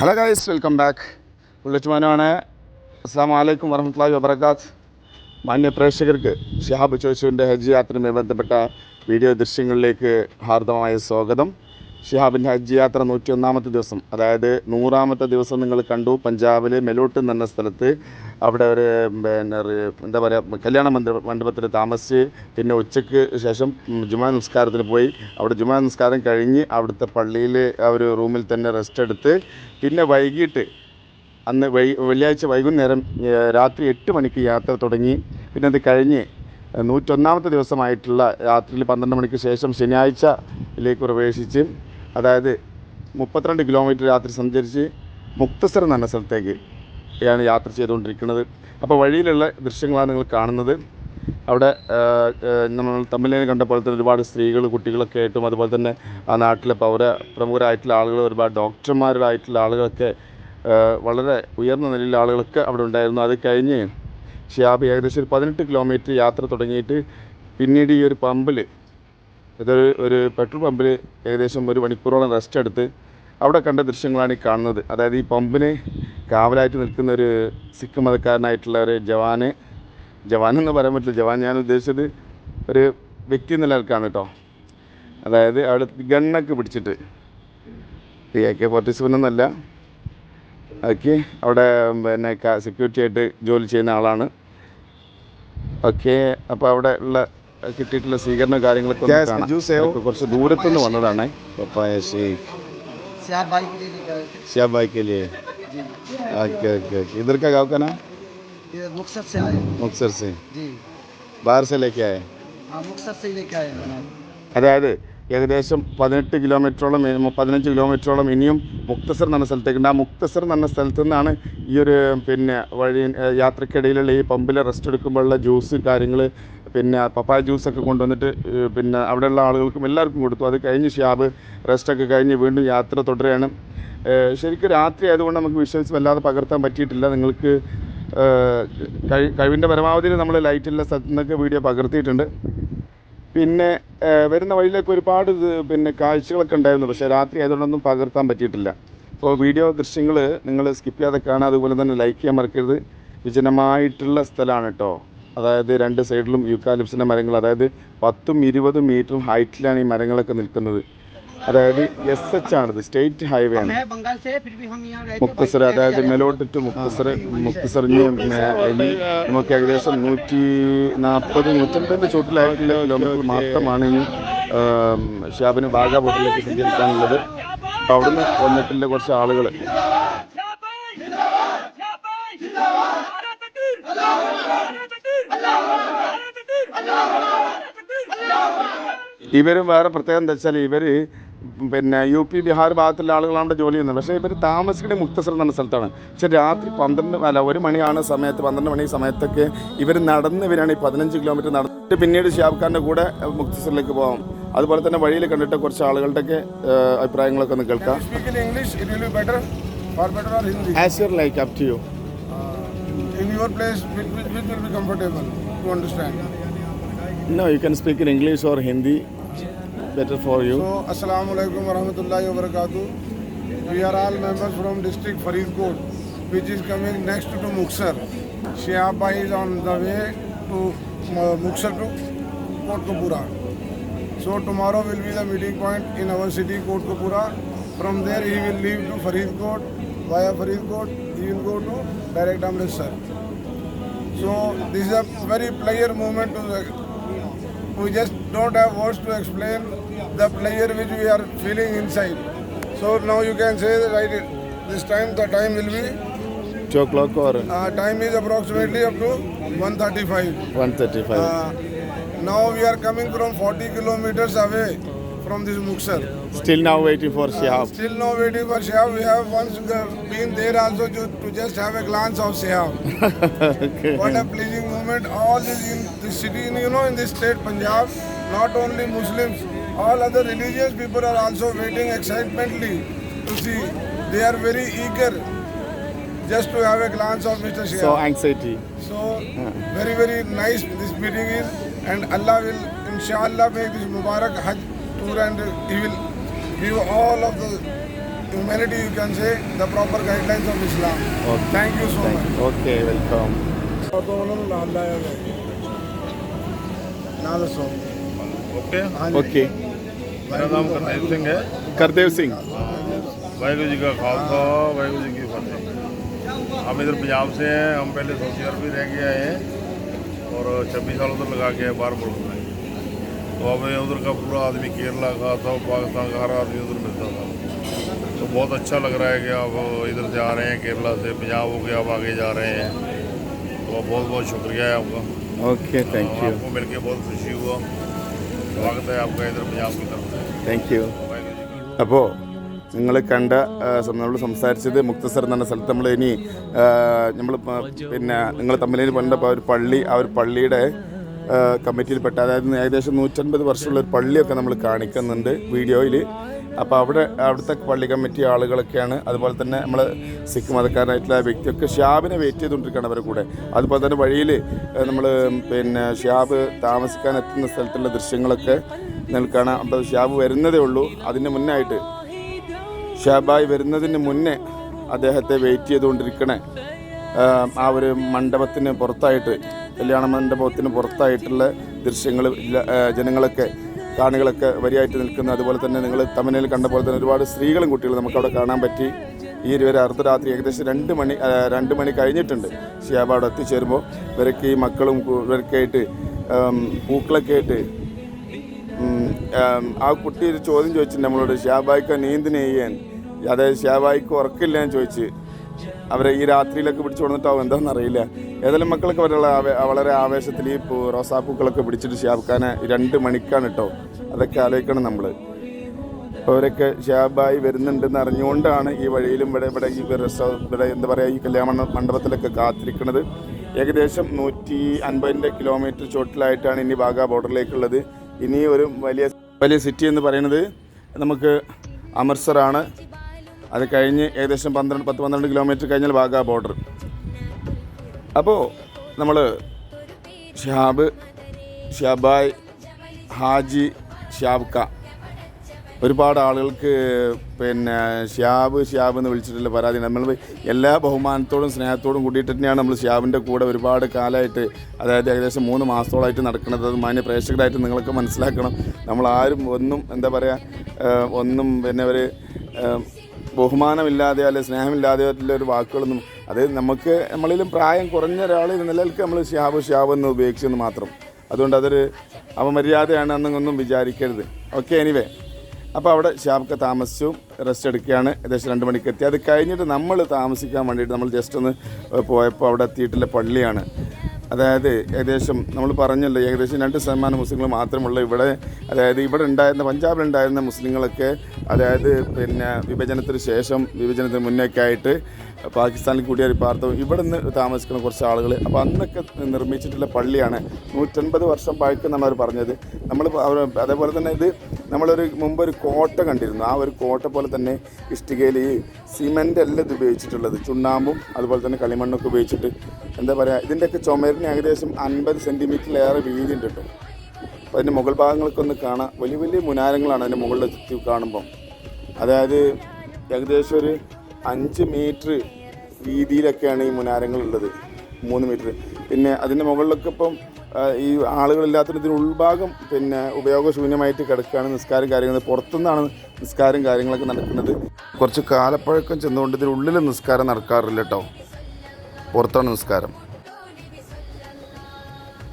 Hello guys welcome back പുള്ളിച്ചുമാനാണ് അസ്സാം വലൈക്കും വറഹമുല്ലാ വബർക്കാത്ത് മാന്യ പ്രേക്ഷകർക്ക് ഷിഹാബ് ചോയ്സുവിന്റെ ഹജ്ജ് യാത്രയുമായി ബന്ധപ്പെട്ട വീഡിയോ ദൃശ്യങ്ങളിലേക്ക് ഹാർദമായ സ്വാഗതം. ഷിഹാബിന്റെ ഹജ്ജ് യാത്ര നൂറ്റി ഒന്നാമത്തെ ദിവസം. അതായത് നൂറാമത്തെ ദിവസം നിങ്ങൾ കണ്ടു. പഞ്ചാബിൽ മെലോട്ട് എന്ന സ്ഥലത്ത് അവിടെ ഒരു പിന്നെ എന്താ പറയുക കല്യാണ മന്ദിര മണ്ഡപത്തിൽ താമസിച്ച് പിന്നെ ഉച്ചയ്ക്ക് ശേഷം ജുമാ നിസ്കാരത്തിന് പോയി. അവിടെ ജുമാ നിസ്കാരം കഴിഞ്ഞ് അവിടുത്തെ പള്ളിയിൽ ആ ഒരു റൂമിൽ തന്നെ റെസ്റ്റ് എടുത്ത് പിന്നെ വൈകിട്ട് അന്ന് വൈ വെള്ളിയാഴ്ച വൈകുന്നേരം രാത്രി എട്ട് മണിക്ക് യാത്ര തുടങ്ങി. പിന്നെ അത് കഴിഞ്ഞ് നൂറ്റൊന്നാമത്തെ ദിവസമായിട്ടുള്ള രാത്രിയിൽ പന്ത്രണ്ട് മണിക്ക് ശേഷം ശനിയാഴ്ചയിലേക്ക് പ്രവേശിച്ച് അതായത് മുപ്പത്തിരണ്ട് കിലോമീറ്റർ രാത്രി സഞ്ചരിച്ച് മുക്തസർ എന്ന് സ്ഥലത്തേക്ക് ഞാൻ യാത്ര ചെയ്തുകൊണ്ടിരിക്കുന്നത്. അപ്പോൾ വഴിയിലുള്ള ദൃശ്യങ്ങളാണ് നിങ്ങൾ കാണുന്നത്. അവിടെ നമ്മൾ തമ്മിലേനെ കണ്ട പോലെ തന്നെ ഒരുപാട് സ്ത്രീകൾ കുട്ടികളൊക്കെ ആയിട്ടും അതുപോലെ തന്നെ ആ നാട്ടിലെ പൗര പ്രമുഖരായിട്ടുള്ള ആളുകൾ ഒരുപാട് ഡോക്ടർമാരായിട്ടുള്ള ആളുകളൊക്കെ വളരെ ഉയർന്ന നിലയിലുള്ള ആളുകളൊക്കെ അവിടെ ഉണ്ടായിരുന്നു. അത് കഴിഞ്ഞ് ഷിയാബ് ഏകദേശം ഒരു പതിനെട്ട് കിലോമീറ്റർ യാത്ര തുടങ്ങിയിട്ട് പിന്നീട് ഈ ഒരു പമ്പിൽ ഇതൊരു ഒരു പെട്രോൾ പമ്പിൽ ഏകദേശം ഒരു മണിക്കൂറോളം റെസ്റ്റ് എടുത്ത് അവിടെ കണ്ട ദൃശ്യങ്ങളാണ് ഈ കാണുന്നത്. അതായത് ഈ പമ്പിന് കാവലായിട്ട് നിൽക്കുന്ന ഒരു സിഖ് മതക്കാരനായിട്ടുള്ള ഒരു ജവാന് ജവാൻ എന്ന് പറയാൻ പറ്റില്ല ജവാൻ ഞാൻ ഉദ്ദേശിച്ചത് ഒരു വ്യക്തി എന്ന നിലക്കാണ് കേട്ടോ. അതായത് അവിടെ ഗണ്ണൊക്കെ പിടിച്ചിട്ട്. എ കെ ഫോർട്ടി സെവൻ എന്നല്ല. ഓക്കെ അവിടെ പിന്നെ സെക്യൂരിറ്റി ആയിട്ട് ജോലി ചെയ്യുന്ന ആളാണ്. ഓക്കെ അപ്പോൾ അവിടെ ഉള്ള കിട്ടിയിട്ടുള്ള സ്വീകരണ കാര്യങ്ങളൊക്കെ ഒന്ന് Yes, കാണാം. juice है वो। അതൊക്കെ കുറച്ച് ദൂരത്തുനിന്ന് വന്നതാണ് പപ്പായ ഷേക്ക് चार भाई के लिए लेकर आए थे श्याम भाई के लिए जी ओके ओके ओके इधर का गांव का नाम ये मुक्सर से लाए मुक्सर से जी बाहर से लेके आए हाँ मुक्सर से ही लेके आए हैं അതായത് ഏകദേശം പതിനെട്ട് കിലോമീറ്ററോളം ഇനി പതിനഞ്ച് കിലോമീറ്ററോളം ഇനിയും മുക്തസർ എന്ന് പറഞ്ഞ സ്ഥലത്തേക്കുണ്ട് ആ മുക്തസർ എന്ന് പറഞ്ഞ സ്ഥലത്ത് നിന്നാണ് ഈ ഒരു പിന്നെ വഴി ഏഹ് യാത്രക്കിടയിലുള്ള ഈ പമ്പിൽ റെസ്റ്റ് എടുക്കുമ്പോഴുള്ള ജ്യൂസ് കാര്യങ്ങൾ പിന്നെ പപ്പായ ജ്യൂസൊക്കെ കൊണ്ടുവന്നിട്ട് പിന്നെ അവിടെയുള്ള ആളുകൾക്കും എല്ലാവർക്കും കൊടുത്തു. അത് കഴിഞ്ഞ് ഷ്യാബ് റെസ്റ്റൊക്കെ കഴിഞ്ഞ് വീണ്ടും യാത്ര തുടരുകയാണ്. ശരിക്കും രാത്രി ആയതുകൊണ്ട് നമുക്ക് വിഷ്വൽസ് വല്ലാതെ പകർത്താൻ പറ്റിയിട്ടില്ല. നിങ്ങൾക്ക് കഴിവിന്റെ പരമാവധി നമ്മൾ ലൈറ്റുള്ള സ്ഥലത്തു നിന്നൊക്കെ വീഡിയോ പകർത്തിയിട്ടുണ്ട്. പിന്നെ വരുന്ന വഴിയിലൊക്കെ ഒരുപാട് പിന്നെ കാഴ്ചകളൊക്കെ ഉണ്ടായിരുന്നു. പക്ഷേ രാത്രി ആയതുകൊണ്ടൊന്നും പകർത്താൻ പറ്റിയിട്ടില്ല. അപ്പോൾ വീഡിയോ ദൃശ്യങ്ങൾ നിങ്ങൾ സ്കിപ്പ് ചെയ്യാതെ കാണാം അതുപോലെ തന്നെ ലൈക്ക് ചെയ്യാൻ മറക്കരുത്. വിജനമായിട്ടുള്ള സ്ഥലമാണ് കേട്ടോ. അതായത് രണ്ട് സൈഡിലും യുക്കാലിപ്സിന്റെ മരങ്ങൾ അതായത് പത്തും ഇരുപതും മീറ്ററും ഹൈറ്റിലാണ് ഈ മരങ്ങളൊക്കെ നിൽക്കുന്നത്. അതായത് എസ് എച്ച് ആണിത് സ്റ്റേറ്റ് ഹൈവേ ആണ്. മുക്തസർ അതായത് മെലോട്ട് ടു മുക്തസർ മുക്തസറിഞ്ഞ് നമുക്ക് ഏകദേശം നൂറ്റി നാൽപ്പത് നൂറ്റമ്പതിന്റെ ചുവട്ടിലായ കിലോമീറ്റർ മാത്രമാണ് ഈ ഷാബിന് വാഗാബോട്ടിലേക്ക് സഞ്ചരിക്കാനുള്ളത് അപ്പോൾ അവിടുന്ന് വന്നിട്ടുള്ള കുറച്ച് ആളുകൾ ഇവരും വേറെ പ്രത്യേകത എന്താ വെച്ചാൽ ഇവർ പിന്നെ യു പി ബീഹാർ ഭാഗത്തുള്ള ആളുകളാണ് ജോലി ചെയ്യുന്നത്. പക്ഷേ ഇവർ താമസിക്കുന്നത് മുക്തസർ എന്ന സ്ഥലത്താണ്. പക്ഷേ രാത്രി പന്ത്രണ്ട് അല്ല ഒരു മണിയാണ് സമയത്ത് പന്ത്രണ്ട് മണി സമയത്തൊക്കെ ഇവർ നടന്ന് ഇവരാണ് ഈ പതിനഞ്ച് കിലോമീറ്റർ നടന്നിട്ട് പിന്നീട് ഷിയാബ് ഖാന്റെ കൂടെ മുക്തസറിലേക്ക് പോകാം അതുപോലെ തന്നെ വഴിയിൽ കണ്ടിട്ട് കുറച്ച് ആളുകളുടെയൊക്കെ അഭിപ്രായങ്ങളൊക്കെ ഒന്ന് കേൾക്കാം. Speak in English, or Hindi. As your like up to you In your place, which, which, which will be comfortable to understand. no you can speak in English or Hindi better for you. So, Assalamu alaikum warahmatullahi wabarakatuh. We are all members from district Faridkot, which is coming next to Muksar. Shiaba is on the way to Muksar to Kot Kapura. So, tomorrow will be the meeting point in our city, Kot Kapura. From there, he will leave to Faridkot. Via Faridkot, he will go to direct Amritsar. So, this is a very player movement to the We just don't have words to explain the pleasure which we are feeling inside. So now you can say that right, this time the time will be two o'clock or uh, time is approximately up to 135. 135. Uh, now we are coming from 40 kilometers away from this Muksar. Still now waiting for Shihab. Uh, still now waiting for Shihab. We have once uh, been there also to, to just have a glance of Shihab. okay. What a pleasing all is in the city, you know, in the state Punjab, not only Muslims, all other religious people are also waiting excitedly to see. They are very eager just to have a glance of Mr. Shia. So anxiety. So yeah. very, very nice this meeting is and Allah will, inshallah, make this Mubarak Hajj tour and He will give all of the humanity, you can say, the proper guidelines of Islam. Okay. Thank you so Thank much. You. Okay, welcome. मेरा नाम करदेव सिंह है करदेव सिंह वाहगुरु जी का खालसा वाहगुरु जी की फतेह हम इधर पंजाब से हैं हम पहले सोशियर भी रह गए हैं और छब्बीस साल उधर लगा के बाहर मुल्क में तो हमें उधर का पूरा आदमी केरला का था पाकिस्तान का हर आदमी उधर मिलता था तो बहुत अच्छा लग रहा है कि आप इधर जा रहे हैं केरला से पंजाब हो गया आप आगे जा रहे हैं तो बहुत बहुत शुक्रिया है आपका ഓക്കെ താങ്ക് യു आपको मिलके बहुत खुशी हुआ स्वागत है आपका इधर पंजाब की तरफ से താങ്ക് യു वाहिगुरु जी का അപ്പോൾ നിങ്ങൾ കണ്ട നമ്മൾ സംസാരിച്ചത് മുക്തസർ എന്ന് പറഞ്ഞ സ്ഥലത്ത് നമ്മൾ ഇനി നമ്മൾ പിന്നെ നിങ്ങൾ തമ്മിൽ പണ്ട ഒരു പള്ളി ആ ഒരു പള്ളിയുടെ ആ, കമ്മിറ്റിയിൽപ്പെട്ട അതായത് ഏകദേശം നൂറ്റൻപത് വർഷമുള്ള ഒരു പള്ളിയൊക്കെ നമ്മൾ കാണിക്കുന്നുണ്ട് വീഡിയോയിൽ അപ്പോൾ അവിടെ അവിടുത്തെ പള്ളി കമ്മിറ്റി ആളുകളൊക്കെയാണ്. അതുപോലെ തന്നെ നമ്മൾ സിഖ് മതക്കാരനായിട്ടുള്ള വ്യക്തിയൊക്കെ ഷാബിനെ വെയിറ്റ് ചെയ്തുകൊണ്ടിരിക്കുകയാണ് അവരുടെ കൂടെ. അതുപോലെ തന്നെ വഴിയിൽ നമ്മൾ പിന്നെ ഷാബ് താമസിക്കാൻ എത്തുന്ന സ്ഥലത്തുള്ള ദൃശ്യങ്ങളൊക്കെ നിൽക്കുകയാണ് അപ്പോൾ ഷാബ് വരുന്നതേ ഉള്ളൂ. അതിന് മുന്നായിട്ട് ഷാബായി വരുന്നതിന് മുന്നേ അദ്ദേഹത്തെ വെയിറ്റ് ചെയ്തുകൊണ്ടിരിക്കണേ. ആ ഒരു മണ്ഡപത്തിന് പുറത്തായിട്ട് കല്യാണ മണ്ഡപത്തിന് പുറത്തായിട്ടുള്ള ദൃശ്യങ്ങൾ ജനങ്ങളൊക്കെ കാണികളൊക്കെ വരിയായിട്ട് നിൽക്കുന്ന അതുപോലെ തന്നെ നിങ്ങൾ തമിഴിൽ കണ്ട പോലെ തന്നെ ഒരുപാട് സ്ത്രീകളും കുട്ടികളും നമുക്കവിടെ കാണാൻ പറ്റി. ഈ ഒരു അർദ്ധരാത്രി ഏകദേശം രണ്ട് മണി രണ്ട് മണി കഴിഞ്ഞിട്ടുണ്ട്. ഷിയാബ് എത്തിച്ചേരുമ്പോൾ ഇവരൊക്കെ ഈ മക്കളും ഇവരൊക്കെ ആയിട്ട് പൂക്കളൊക്കെ ആയിട്ട് ആ കുട്ടി ഒരു ചോദ്യം ചോദിച്ചു നമ്മളോട് ഷാബായിക്ക് നീന്തിന് ചെയ്യാൻ അതായത് ഷാബായിക്ക് ഉറക്കില്ല? എന്ന് ചോദിച്ച് അവരെ ഈ രാത്രിയിലൊക്കെ പിടിച്ചു കൊടുത്തിട്ടാവും എന്താണെന്ന് അറിയില്ല ഏതായാലും മക്കളൊക്കെ വരെയുള്ള വളരെ ആവേശത്തിൽ ഈ റോസാപ്പൂക്കളൊക്കെ പിടിച്ചിട്ട് ഷാബ്ഖാനെ രണ്ട് മണിക്കാണ് കേട്ടോ അതൊക്കെ ആലോചിക്കണം നമ്മൾ അവരൊക്കെ ഷാബായി വരുന്നുണ്ടെന്ന് അറിഞ്ഞുകൊണ്ടാണ് ഈ വഴിയിലും ഇവിടെ ഇവിടെ ഈ ഇവിടെ എന്താ പറയുക ഈ കല്യാണ മണ്ഡ- മണ്ഡപത്തിലൊക്കെ കാത്തിരിക്കുന്നത്. ഏകദേശം നൂറ്റി അൻപതിന്റെ കിലോമീറ്റർ ചോട്ടിലായിട്ടാണ് ഇനി വാഗാ ബോർഡറിലേക്കുള്ളത്. ഇനി ഒരു വലിയ വലിയ സിറ്റി എന്ന് പറയുന്നത് നമുക്ക് അമൃത്സറാണ്. അത് കഴിഞ്ഞ് ഏകദേശം പന്ത്രണ്ട് പത്ത് പന്ത്രണ്ട് കിലോമീറ്റർ കഴിഞ്ഞാൽ വാഗാ ബോർഡർ. അപ്പോൾ നമ്മൾ ഷാബ് ഷാബായ് ഹാജി ഷാബ്ക്ക. ഒരുപാട് ആളുകൾക്ക് പിന്നെ ഷ്യാബ് ഷ്യാബ് എന്ന് വിളിച്ചിട്ടുള്ള പരാതി. നമ്മൾ എല്ലാ ബഹുമാനത്തോടും സ്നേഹത്തോടും കൂടിയിട്ട് തന്നെയാണ് നമ്മൾ ഷ്യാബിന്റെ കൂടെ ഒരുപാട് കാലമായിട്ട് അതായത് ഏകദേശം മൂന്ന് മാസത്തോളമായിട്ട് നടക്കുന്നത്. അത് മാന്യ പ്രേക്ഷകരായിട്ട് നിങ്ങളൊക്കെ മനസ്സിലാക്കണം. നമ്മൾ ആരും ഒന്നും എന്താ പറയുക ഒന്നും പിന്നെ ഒരു ബഹുമാനമില്ലാതെയോ ബഹുമാനമില്ലാതെ അല്ലെ സ്നേഹമില്ലാതെ ഉള്ള ഒരു വാക്കുകളൊന്നും അത് നമുക്ക് നമ്മളിലും പ്രായം കുറഞ്ഞ ഒരാൾ എന്ന നമ്മൾ ഷ്യാബ് ഷ്യാബ് എന്ന് ഉപയോഗിച്ചെന്ന് മാത്രം. അതുകൊണ്ട് അതൊരു അപമര്യാദയാണ് എന്നൊന്നും വിചാരിക്കരുത്. ഓക്കെ എനിവേ അപ്പോൾ അവിടെ ഷാബ്ക്ക് താമസിച്ചു റെസ്റ്റ് എടുക്കുകയാണ്. ഏകദേശം രണ്ട് മണിക്ക് എത്തി അത് കഴിഞ്ഞിട്ട് നമ്മൾ താമസിക്കാൻ വേണ്ടിയിട്ട് നമ്മൾ ജസ്റ്റ് ഒന്ന് പോയപ്പോൾ അവിടെ എത്തിയിട്ടുള്ള പള്ളിയാണ്. അതായത് ഏകദേശം നമ്മൾ പറഞ്ഞല്ലോ ഏകദേശം രണ്ട് ശതമാനം മുസ്ലിങ്ങൾ മാത്രമുള്ള ഇവിടെ അതായത് ഇവിടെ ഉണ്ടായിരുന്ന പഞ്ചാബിലുണ്ടായിരുന്ന മുസ്ലിങ്ങളൊക്കെ അതായത് പിന്നെ വിഭജനത്തിന് ശേഷം വിഭജനത്തിന് മുന്നേക്കെ ആയിട്ട് പാകിസ്ഥാനിൽ കുടിയേറി പാർത്തവും ഇവിടെ നിന്ന് താമസിക്കുന്ന കുറച്ച് ആളുകൾ അപ്പോൾ അന്നൊക്കെ നിർമ്മിച്ചിട്ടുള്ള പള്ളിയാണ്. നൂറ്റൻപത് വർഷം പഴക്കം അവർ പറഞ്ഞത്. നമ്മൾ അതേപോലെ തന്നെ ഇത് നമ്മളൊരു മുമ്പ് ഒരു കോട്ട കണ്ടിരുന്നു. ആ ഒരു കോട്ട പോലെ തന്നെ ഇഷ്ടികയിൽ ഈ സിമെന്റ് അല്ല ഇത് ഉപയോഗിച്ചിട്ടുള്ളത്. ചുണ്ണാമ്പും അതുപോലെ തന്നെ കളിമണ്ണൊക്കെ ഉപയോഗിച്ചിട്ട് എന്താ പറയുക ഇതിന്റെയൊക്കെ ചുമരിന് ഏകദേശം അൻപത് സെന്റിമീറ്ററിലേറെ വീതി ഉണ്ട് കേട്ടോ. അപ്പോൾ അതിന്റെ മുകൾ ഭാഗങ്ങളൊക്കെ ഒന്ന് കാണാം. വലിയ വലിയ മുനാരങ്ങളാണ് അതിന്റെ മുകളിലെ ചുറ്റി കാണുമ്പം. അതായത് ഏകദേശം ഒരു അഞ്ച് മീറ്റർ വീതിയിലൊക്കെയാണ് ഈ മുനാരങ്ങൾ ഉള്ളത്. മൂന്ന് മീറ്റർ. പിന്നെ അതിന്റെ മുകളിലൊക്കെ ഇപ്പം ഈ ആളുകളില്ലാത്തതിന് ഇതിന് ഉൾഭാഗം പിന്നെ ഉപയോഗശൂന്യമായിട്ട് കിടക്കുകയാണ് നിസ്കാരം കാര്യങ്ങൾ. പുറത്തുനിന്നാണ് നിസ്കാരം കാര്യങ്ങളൊക്കെ നടക്കുന്നത്. കുറച്ച് കാലപ്പഴക്കം ചെന്നുകൊണ്ട് ഇതിനുള്ളിൽ നിസ്കാരം നടക്കാറില്ല കേട്ടോ. പുറത്താണ് നിസ്കാരം.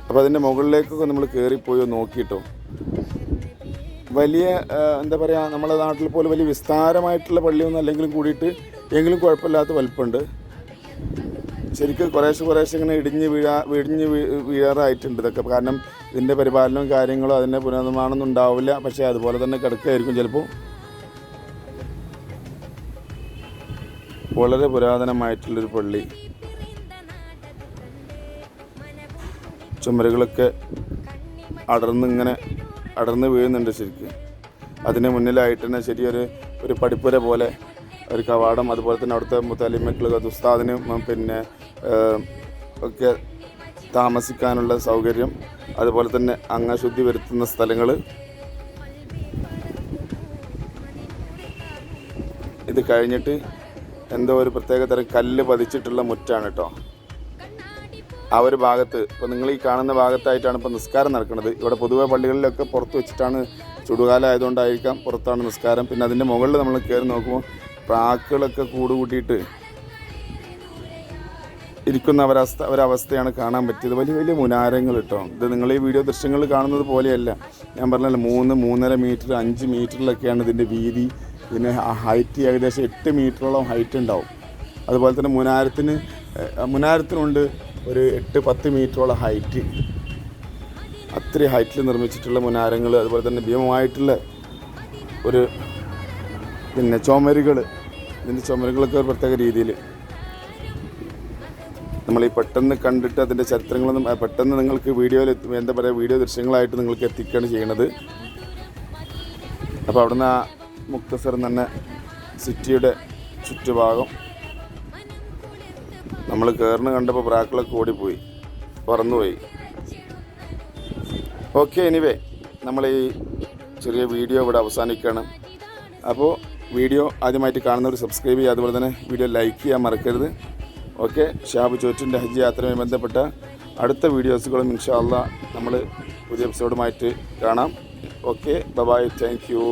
അപ്പോൾ അതിന്റെ മുകളിലേക്കൊക്കെ നമ്മൾ കയറിപ്പോയി നോക്കിയിട്ടോ. വലിയ എന്താ പറയുക നമ്മുടെ നാട്ടിൽ പോലെ വലിയ വിസ്താരമായിട്ടുള്ള പള്ളിയൊന്നും അല്ലെങ്കിലും കൂടിയിട്ട് എങ്കിലും കുഴപ്പമില്ലാത്ത വലിപ്പമുണ്ട്. ശരിക്കും കുറേശ്ശെ കുറേശ്ശെ ഇങ്ങനെ ഇടിഞ്ഞ് വീഴാ ഇടിഞ്ഞ് വീഴാറായിട്ടുണ്ട് ഇതൊക്കെ. കാരണം ഇതിന്റെ പരിപാലനവും കാര്യങ്ങളും അതിന്റെ പുനർനിർമ്മാണമൊന്നും ഉണ്ടാവില്ല. പക്ഷേ അതുപോലെ തന്നെ കിടക്കുകയായിരിക്കും ചിലപ്പോൾ വളരെ പുരാതനമായിട്ടുള്ളൊരു പള്ളി. ചുമരുകളൊക്കെ അടർന്നിങ്ങനെ അടർന്ന് വീഴുന്നുണ്ട് ശരിക്കും. അതിന് മുന്നിലായിട്ട് തന്നെ ശരിയൊരു ഒരു പടിപ്പുര പോലെ ഒരു കവാടം അതുപോലെ തന്നെ അവിടുത്തെ മുത്തലിമക്കൾ ഉസ്താദിന് മ- പിന്നെ ഒക്കെ താമസിക്കാനുള്ള സൗകര്യം അതുപോലെ തന്നെ അംഗശുദ്ധി വരുത്തുന്ന സ്ഥലങ്ങൾ ഇത് കഴിഞ്ഞിട്ട് എന്തോ ഒരു പ്രത്യേക തരം കല്ല് പതിച്ചിട്ടുള്ള മുറ്റാണ് കേട്ടോ ആ ഒരു ഭാഗത്ത് ഇപ്പോൾ നിങ്ങൾ ഈ കാണുന്ന ഭാഗത്തായിട്ടാണ് ഇപ്പോൾ നിസ്കാരം നടക്കുന്നത്. ഇവിടെ പൊതുവെ പള്ളികളിലൊക്കെ പുറത്ത് വെച്ചിട്ടാണ് ചുടുകാലം ആയതുകൊണ്ടായിരിക്കാം പുറത്താണ് നിസ്കാരം. പിന്നെ അതിന്റെ മുകളിൽ നമ്മൾ കയറി നോക്കുമ്പോൾ പ്രാക്കുകളൊക്കെ കൂട് കൂട്ടിയിട്ട് ഇരിക്കുന്ന ഒരവസ്ഥ ഒരവസ്ഥയാണ് കാണാൻ പറ്റിയത്. വലിയ വലിയ മുനാരങ്ങൾ കേട്ടോ ഇത് നിങ്ങൾ ഈ വീഡിയോ ദൃശ്യങ്ങൾ കാണുന്നത് പോലെയല്ല. ഞാൻ പറഞ്ഞല്ലോ മൂന്ന് മൂന്നര മീറ്റർ അഞ്ച് മീറ്ററിലൊക്കെയാണ് ഇതിന്റെ വീതി. പിന്നെ ഹൈറ്റ് ഏകദേശം എട്ട് മീറ്ററോളം ഹൈറ്റ് ഉണ്ടാവും. അതുപോലെ തന്നെ മുനാരത്തിന് മുനാരത്തിനുണ്ട് ഒരു എട്ട് പത്ത് മീറ്ററോളം ഹൈറ്റ്. അത്രയും ഹൈറ്റിൽ നിർമ്മിച്ചിട്ടുള്ള മുനാരങ്ങൾ അതുപോലെ തന്നെ ഭീമമായിട്ടുള്ള ഒരു പിന്നെ ചുമരുകൾ ഇതിന്റെ ചുമരുകളൊക്കെ ഒരു പ്രത്യേക രീതിയിൽ നമ്മൾ ഈ പെട്ടെന്ന് കണ്ടിട്ട് അതിന്റെ ചരിത്രങ്ങളൊന്നും പെട്ടെന്ന് നിങ്ങൾക്ക് വീഡിയോയിൽ എന്താ പറയുക വീഡിയോ ദൃശ്യങ്ങളായിട്ട് നിങ്ങൾക്ക് എത്തിക്കുകയാണ് ചെയ്യണത്. അപ്പോൾ അവിടുന്ന് ആ മുക്തസർ തന്നെ സിറ്റിയുടെ ചുറ്റുഭാഗം നമ്മൾ കയറിന് കണ്ടപ്പോൾ പ്രാക്കളൊക്കെ ഓടിപ്പോയി പറന്നുപോയി. ഓക്കെ എനിവേ നമ്മൾ ഈ ചെറിയ വീഡിയോ ഇവിടെ അവസാനിക്കുകയാണ് അപ്പോൾ വീഡിയോ ആദ്യമായിട്ട് കാണുന്നവർ സബ്സ്ക്രൈബ് ചെയ്യുക അതുപോലെ തന്നെ വീഡിയോ ലൈക്ക് ചെയ്യാൻ മറക്കരുത്. ഓക്കെ? ഷാബ് ചോറ്റിന്റെ ഹജ്ജ് യാത്രയുമായി ബന്ധപ്പെട്ട അടുത്ത വീഡിയോസുകളും ഇൻഷാല്ല നമ്മൾ പുതിയ എപ്പിസോഡുമായിട്ട് കാണാം. ഓക്കെ? Bye thank you